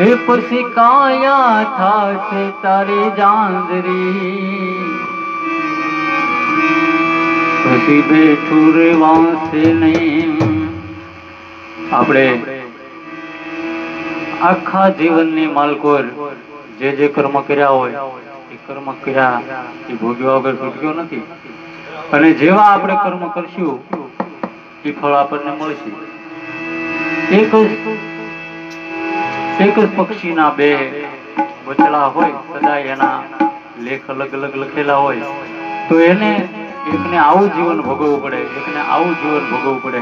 હે પછી કાયા થાશે તારી જાંજરી પછી બેઠું રેવાશે નહીં. આપણે આખા જીવનની માલકોર જે જે કર્મ કર્યા હોય, એ કર્મ કર્યા, એ ભોગ્યો વગર છૂટક્યો નથી. અને જેવા આપણે કર્મ કરશું, એ ફળ આપણને મળશે. એક જ જ પક્ષીના બે બચડા હોય, સદાય એના લેખ અલગ અલગ લખેલા હોય. તો એને એકને આવું જીવન ભોગવવું પડે, એકને આવું જીવન ભોગવવું પડે.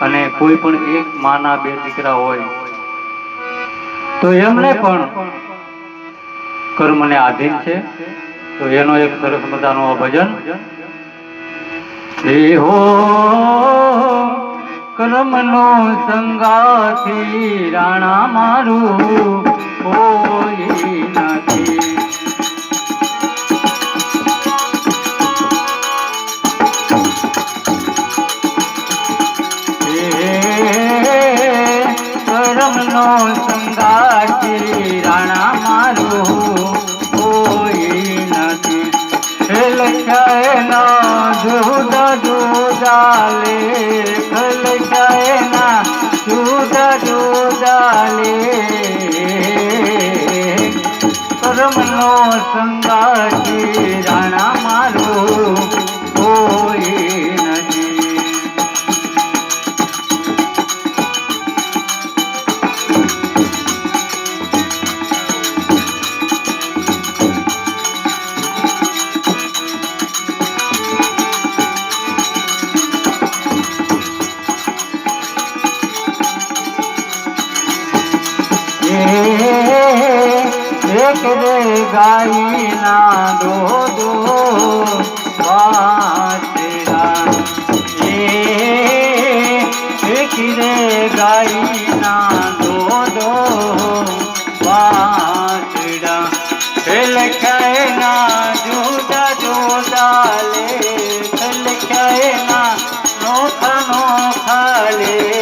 અને કોઈ પણ એક માના બે દીકરા હોય, તો એમને પણ કર્મને આધીન છે. તો એનો એક સરસ મજાનો ભજન. હો કર્મનો સંગાથી રાણા મારું કોઈ નથી. એક રે ગાયના દો દો એક રે ગાયના દો દો વાછડા. હે લખાયના જુદા જુદા લેખ લખાયના નોખા નોખા લે.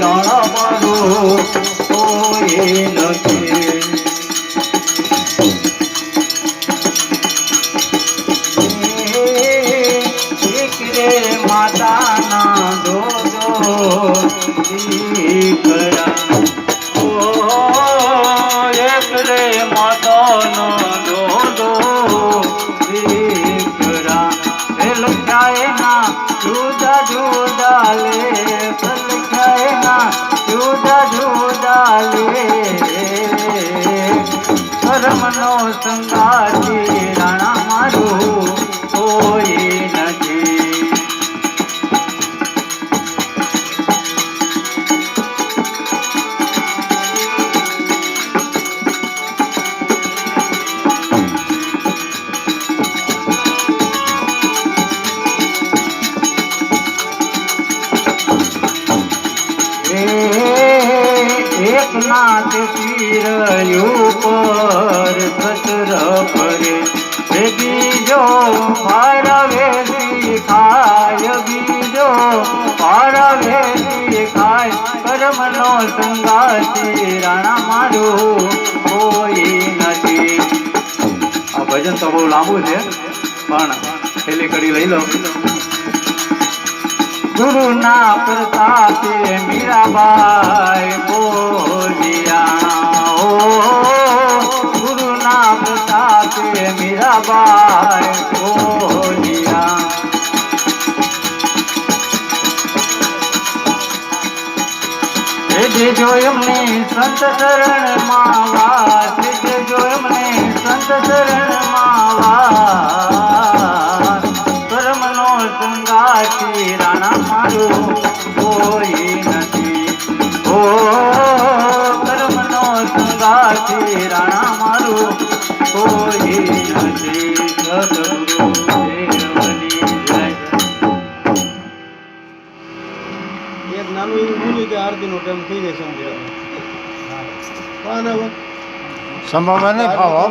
રાણા મારો કોઈ નથી. કર્મનો સંગાતી નાથ પીર પર ખતર ફરે હે બીજો ફરવે ખાય બીજો ફરવે ખાય કર્મનો સંગાતી રાણા મારું કોઈ નથી આ ભજન તો બહુ લાંબુ છે પણ છેલ્લી કડી લઈ લો. ગુરુના પ્રતાપે મીરાબાઈ બોલિયા, ઓ ગુરુના પ્રતાપે મીરાબાઈ બોલિયા. દેજો એમને સંત શરણમાં વાત જો એમને સંત શરણ સંગાથી રાણા મારું કોઈ નથી. ઓ કર્મનો સંગાથી રાણા મારું કોઈ નથી. સદગુરુ દેવની જય. એક નાનું એવું બોલ્યું કે આરતીનો ટાઈમ થઈ જાય સંભાવના નહીં ફાવો હો.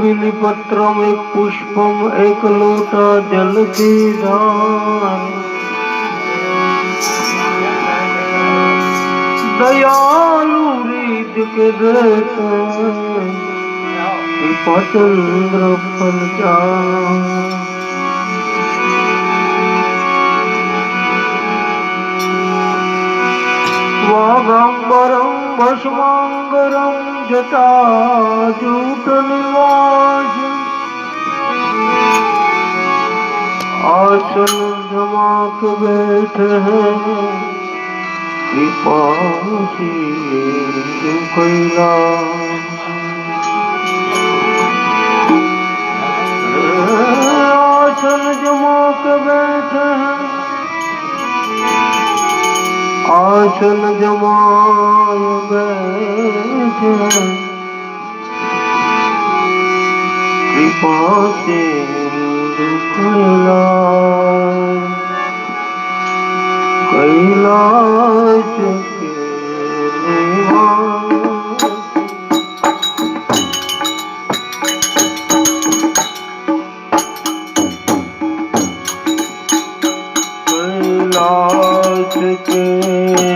बिली पत्र में पुष्पम, एक लोटा जल के दान दयालु रीत के देते चंद्र फल जा स्वागं वरं জটাজুট নিবাস आसन झमाक बैठे हैं कृपा सिंधु कैला आसन जमाक बैठे हैं आसन जमाए बैठे कृपाते कैलाश के कैलाश के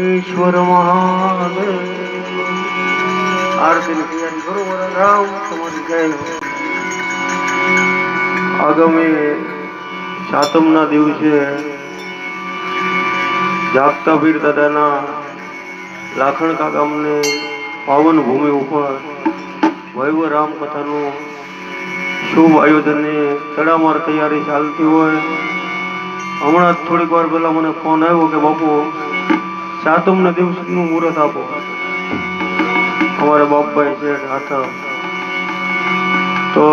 ઈશ્વર મહાન આરતી ધ્યાન રામ તમારી જય આગામી સાતમના દિવસે જાગતા પીર દાદાના લાખણકા ગામને પાવન ભૂમિ ઉપર વૈવ રામ કથાનું શુભ આયોજનની તડામાર તૈયારી ચાલતી હોય. હમણાં જ થોડીક વાર પહેલાં મને ફોન આવ્યો કે, બાપુ, સાતમના દિવસનું મુહૂર્ત આપો. અમારે બાપભાઈ છે હાથા. તો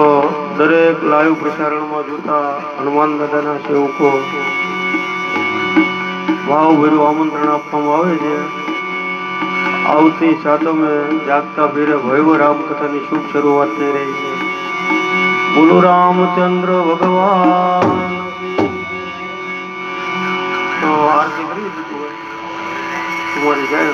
દરેક લાઈવ પ્રસારણમાં જોતા હનુમાન દાદાના સેવકો ભાવભર્યું આમંત્રણ આપવામાં આવે છે. આવતી સાતમે જાગતા ભીરે ભૈવ રામકથાની શુભ શરૂઆત થઈ રહી છે. બોલો રામચંદ્ર ભગવાન. તો તમારી જાય